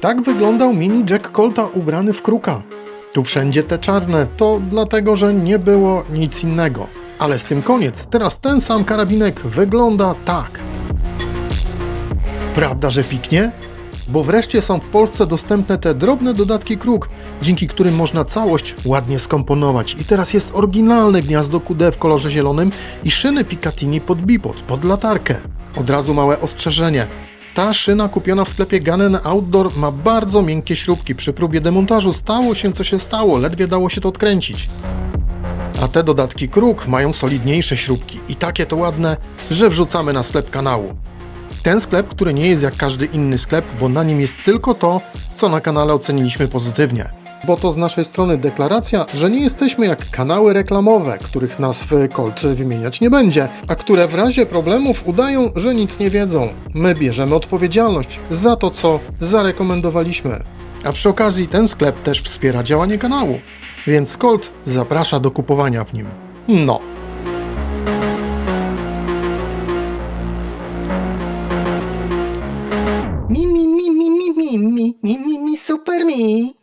Tak wyglądał mini Jack Colta ubrany w kruka. Tu wszędzie te czarne, to dlatego, że nie było nic innego. Ale z tym koniec, teraz ten sam karabinek wygląda tak. Prawda, że piknie? Bo wreszcie są w Polsce dostępne te drobne dodatki kruk, dzięki którym można całość ładnie skomponować. I teraz jest oryginalne gniazdo QD w kolorze zielonym i szyny Picatinny pod bipod, pod latarkę. Od razu małe ostrzeżenie. Ta szyna kupiona w sklepie Ganen Outdoor ma bardzo miękkie śrubki. Przy próbie demontażu stało się co się stało, ledwie dało się to odkręcić. A te dodatki kruk mają solidniejsze śrubki i takie to ładne, że wrzucamy na sklep kanału. Ten sklep, który nie jest jak każdy inny sklep, bo na nim jest tylko to, co na kanale oceniliśmy pozytywnie. Bo to z naszej strony deklaracja, że nie jesteśmy jak kanały reklamowe, których nazw Colt wymieniać nie będzie, a które w razie problemów udają, że nic nie wiedzą. My bierzemy odpowiedzialność za to, co zarekomendowaliśmy. A przy okazji ten sklep też wspiera działanie kanału, więc Colt zaprasza do kupowania w nim. No. Mi, mi, mi, mi, mi, mi, mi, mi, mi, super mi.